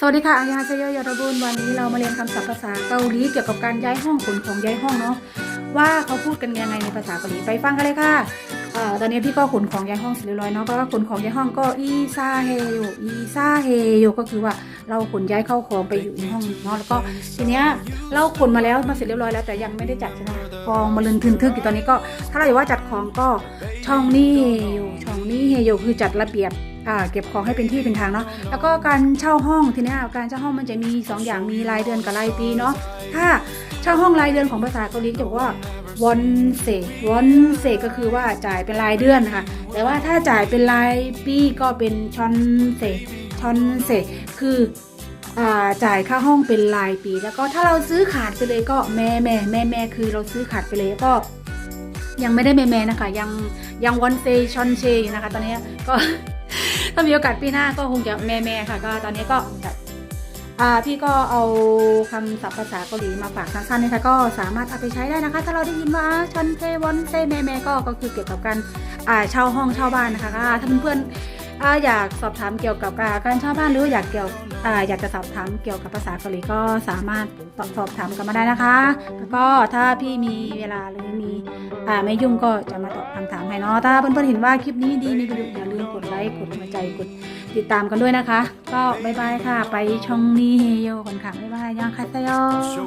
สวัสดีค่ะอายาเซโยยอรบุญวันนี้เรามาเรียนคำศัพท์ภาษาเกาหลีเกี่ยวกับการย้ายห้องขนของย้ายห้องเนาะว่าเขาพูดกันยังไงในภาษาเกาหลีไปฟังกันเลยค่ะเอ่อตอนนี้พี่ก็ขนของย้ายห้องเสร็จเรียบร้อยเนาะก็ขนของย้ายห้องก็อีซาเฮโยอีซาเฮโยก็คือว่าเราขนย้ายเข้าของไปอยู่ในห้องเนาะแล้วก็ทีเนี้ยเราขนมาแล้วมาเสร็จเรียบร้อยแล้วแต่ยังไม่ได้จัดใช่ไหมกองมาลึงทึนทึกอยู่ตอนนี้ก็ ถ้าเราอยากว่าจัดของก็ช่องนี่เฮโยช่องนี่เฮโยคือจัดระเบียบ เก็บของให้เป็นที่เป็นทางเนาะแล้วก็การเช่าห้องทีเนี้ยการเช่าห้องมันจะมี 2 อย่างมีรายเดือนกับรายปีเนาะถ้าเช่าห้องรายเดือนของภาษาเกาหลีจะบอกว่าวันเซวันเซก็คือว่าจ่ายเป็นรายเดือนนะคะ แต่ว่าถ้าจ่ายเป็นรายปีก็เป็นชอนเซชอนเซคืออ่าจ่ายค่าห้องเป็นรายปี แล้วก็ถ้าเราซื้อขาดไปเลยก็แม่แม่แม่แม่คือเราซื้อขาดไปเลยก็ยังไม่ได้แม่แม่นะคะ ยังยังวันเซชอนเชนะคะ ตอนนี้ก็ ถ้ามีโอกาสปีหน้าก็คงจะแม่แม่ๆค่ะ ก็ตอนนี้ก็จะอ่าพี่ก็เอาคำศัพท์ภาษาเกาหลีมาฝากสั้นๆนะคะก็สามารถเอาไปใช้ได้นะคะ ถ้าเราได้ยินว่าชอนเทวอนเซแม่แม่ๆก็ก็คือเกี่ยวกับการอ่าเช่าห้องเช่าบ้านนะคะถ้าเพื่อนๆ อ่าอยากสอบถามเกี่ยวกับการเช่าบ้านหรืออยากเกี่ยวออยากจะสอบถามเกี่ยวกับภาษาเกาหลีก็สามารถสอบถามกันมาได้นะคะ แล้วก็ถ้าพี่มีเวลาหรือมีอไม่ยุ่งก็จะมาตอบคำถามให้เนาะถ้าเพื่อนๆเห็นว่าคลิปนี้ดีมีประโยชน์อย่าลืมกดไลค์กดหัวใจกดติดตามกันด้วยนะคะ ก็บายบายค่ะ ไปช่องนี้เฮโยกันค่ะบายบายยังคาเซโย